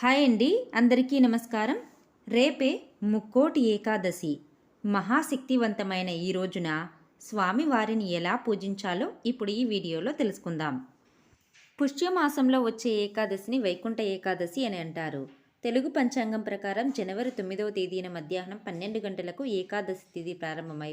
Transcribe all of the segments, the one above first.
Hi అండి అందరికీ నమస్కారం. రేపే ముక్కోటి ఏకాదశి. మహాశక్తివంతమైన ఈ రోజున స్వామివారిని ఎలా పూజించాలో ఇప్పుడు ఈ వీడియోలో తెలుసుకుందాం. పుష్యమాసంలో వచ్చే ఏకాదశిని వైకుంఠ ఏకాదశి అని అంటారు. తెలుగు పంచాంగం ప్రకారం జనవరి తొమ్మిదవ తేదీన మధ్యాహ్నం పన్నెండు గంటలకు ఏకాదశి తిథి ప్రారంభమై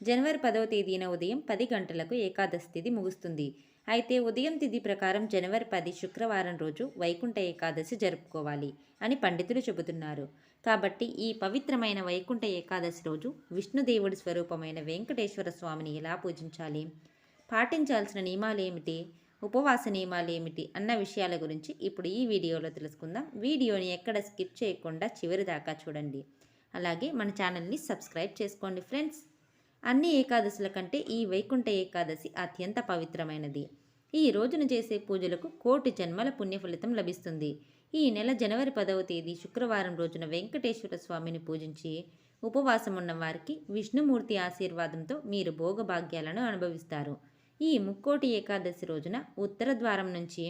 జనవరి పదవ తేదీన ఉదయం పది గంటలకు ఏకాదశి తిథి ముగుస్తుంది. అయితే ఉదయం తిథి ప్రకారం జనవరి పది శుక్రవారం రోజు వైకుంఠ ఏకాదశి జరుపుకోవాలి అని పండితులు చెబుతున్నారు. కాబట్టి ఈ పవిత్రమైన వైకుంఠ ఏకాదశి రోజు విష్ణుదేవుడి స్వరూపమైన వెంకటేశ్వర స్వామిని ఎలా పూజించాలి? పాటించాల్సిన నియమాలు ఏమిటి? ఉపవాస నియమాలు ఏమిటి? అన్న విషయాల గురించి ఇప్పుడు ఈ వీడియోలో తెలుసుకుందాం. వీడియోని ఎక్కడ స్కిప్ చేయకుండా చివరి దాకా చూడండి. అలాగే మన ఛానల్ని సబ్స్క్రైబ్ చేసుకోండి ఫ్రెండ్స్. అన్ని ఏకాదశుల కంటే ఈ వైకుంఠ ఏకాదశి అత్యంత పవిత్రమైనది. ఈ రోజున చేసే పూజలకు కోటి జన్మల పుణ్యఫలితం లభిస్తుంది. ఈ నెల జనవరి పదవ తేదీ శుక్రవారం రోజున వెంకటేశ్వర స్వామిని పూజించి ఉపవాసం ఉన్న వారికి విష్ణుమూర్తి ఆశీర్వాదంతో మీరు భోగభాగ్యాలను అనుభవిస్తారు. ఈ ముక్కోటి ఏకాదశి రోజున ఉత్తర ద్వారం నుంచి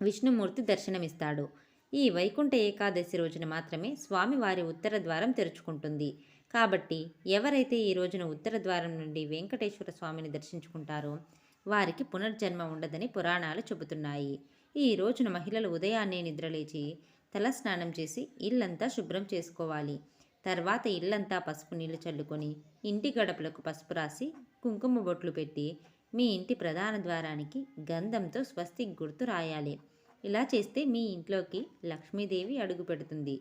విష్ణుమూర్తి దర్శనమిస్తాడు. ఈ వైకుంఠ ఏకాదశి రోజున మాత్రమే స్వామివారి ఉత్తర ద్వారం తెరుచుకుంటుంది. కాబట్టి ఎవరైతే ఈ రోజున ఉత్తర ద్వారం నుండి వెంకటేశ్వర స్వామిని దర్శించుకుంటారో వారికి పునర్జన్మ ఉండదని పురాణాలు చెబుతున్నాయి. ఈ రోజున మహిళలు ఉదయాన్నే నిద్రలేచి తల స్నానం చేసి ఇల్లంతా శుభ్రం చేసుకోవాలి. తర్వాత ఇల్లంతా పసుపు నీళ్ళు చల్లుకొని ఇంటి గడపలకు పసుపు రాసి కుంకుమ బొట్లు పెట్టి మీ ఇంటి ప్రధాన ద్వారానికి గంధంతో స్వస్తి గుర్తు రాయాలి. ఇలా చేస్తే మీ ఇంట్లోకి లక్ష్మీదేవి అడుగు పెడుతుంది.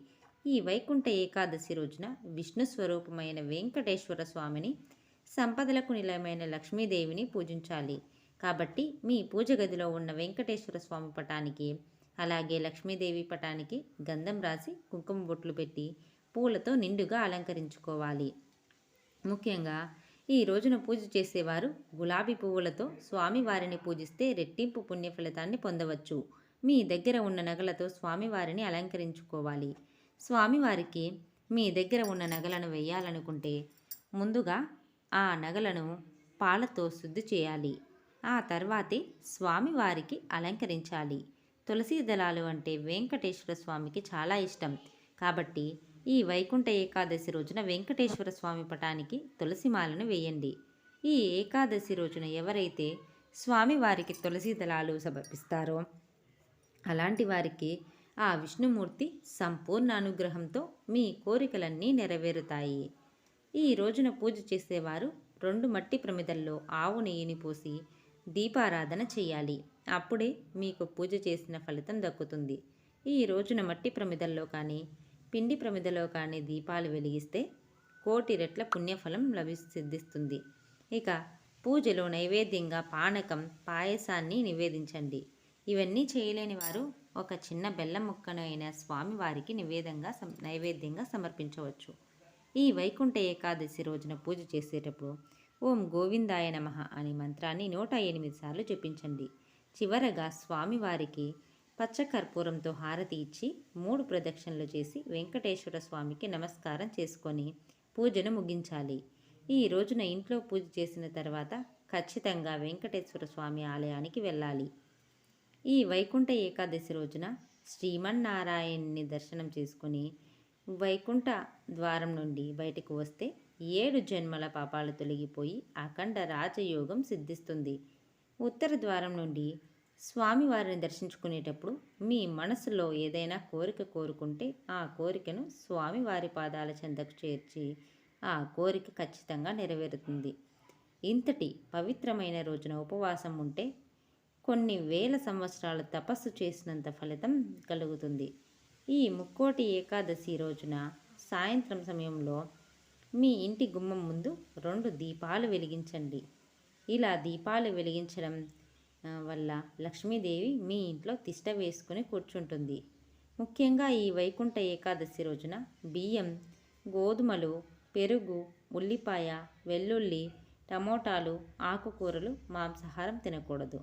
ఈ వైకుంఠ ఏకాదశి రోజున విష్ణు స్వరూపమైన వెంకటేశ్వర స్వామిని సంపదలకు నిలయమైన లక్ష్మీదేవిని పూజించాలి. కాబట్టి మీ పూజ గదిలో ఉన్న వెంకటేశ్వర స్వామి పటానికి అలాగే లక్ష్మీదేవి పటానికి గంధం రాసి కుంకుమ బొట్లు పెట్టి పూలతో నిండుగా అలంకరించుకోవాలి. ముఖ్యంగా ఈ రోజున పూజ చేసేవారు గులాబీ పువ్వులతో స్వామివారిని పూజిస్తే రెట్టింపు పుణ్య ఫలితాన్ని పొందవచ్చు. మీ దగ్గర ఉన్న నగలతో స్వామివారిని అలంకరించుకోవాలి. స్వామివారికి మీ దగ్గర ఉన్న నగలను వేయాలనుకుంటే ముందుగా ఆ నగలను పాలతో శుద్ధి చేయాలి. ఆ తర్వాతే స్వామివారికి అలంకరించాలి. తులసి దళాలు అంటే వెంకటేశ్వర స్వామికి చాలా ఇష్టం. కాబట్టి ఈ వైకుంఠ ఏకాదశి రోజున వెంకటేశ్వర స్వామి పటానికి తులసిమాలను వేయండి. ఈ ఏకాదశి రోజున ఎవరైతే స్వామివారికి తులసి దళాలు సమర్పిస్తారో అలాంటి వారికి ఆ విష్ణుమూర్తి సంపూర్ణ అనుగ్రహంతో మీ కోరికలన్నీ నెరవేరుతాయి. ఈ రోజున పూజ చేసేవారు రెండు మట్టి ప్రమిదల్లో ఆవు నెయ్యిని పోసి దీపారాధన చేయాలి. అప్పుడే మీకు పూజ చేసిన ఫలితం దక్కుతుంది. ఈ రోజున మట్టి ప్రమిదల్లో కానీ పిండి ప్రమిదలో కానీ దీపాలు వెలిగిస్తే కోటి రెట్ల పుణ్యఫలం లభి సిద్ధిస్తుంది. ఇక పూజలో నైవేద్యంగా పానకం పాయసాన్ని నివేదించండి. ఇవన్నీ చేయలేని వారు ఒక చిన్న బెల్లం ముక్కను అయిన స్వామివారికి నివేదంగా నైవేద్యంగా సమర్పించవచ్చు. ఈ వైకుంఠ ఏకాదశి రోజున పూజ చేసేటప్పుడు ఓం గోవిందాయ నమ అనే మంత్రాన్ని నూట ఎనిమిది సార్లు జపించండి. చివరగా స్వామివారికి పచ్చకర్పూరంతో హారతి ఇచ్చి మూడు ప్రదక్షిణలు చేసి వెంకటేశ్వర స్వామికి నమస్కారం చేసుకొని పూజను ముగించాలి. ఈ రోజున ఇంట్లో పూజ చేసిన తర్వాత ఖచ్చితంగా వెంకటేశ్వర స్వామి ఆలయానికి వెళ్ళాలి. ఈ వైకుంఠ ఏకాదశి రోజున శ్రీమన్నారాయణ్ణి దర్శనం చేసుకుని వైకుంఠ ద్వారం నుండి బయటకు వస్తే ఏడు జన్మల పాపాలు తొలగిపోయి అఖండ రాజయోగం సిద్ధిస్తుంది. ఉత్తర ద్వారం నుండి స్వామివారిని దర్శించుకునేటప్పుడు మీ మనసులో ఏదైనా కోరిక కోరుకుంటే ఆ కోరికను స్వామివారి పాదాల చెందకు చేర్చి ఆ కోరిక ఖచ్చితంగా నెరవేరుతుంది. ఇంతటి పవిత్రమైన రోజున ఉపవాసం ఉంటే కొన్ని వేల సంవత్సరాలు తపస్సు చేసినంత ఫలితం కలుగుతుంది. ఈ ముక్కోటి ఏకాదశి రోజున సాయంత్రం సమయంలో మీ ఇంటి గుమ్మం ముందు రెండు దీపాలు వెలిగించండి. ఇలా దీపాలు వెలిగించడం వల్ల లక్ష్మీదేవి మీ ఇంట్లో తిష్ట వేసుకుని కూర్చుంటుంది. ముఖ్యంగా ఈ వైకుంఠ ఏకాదశి రోజున బియ్యం గోధుమలు పెరుగు ఉల్లిపాయ వెల్లుల్లి టమోటాలు ఆకుకూరలు మాంసాహారం తినకూడదు.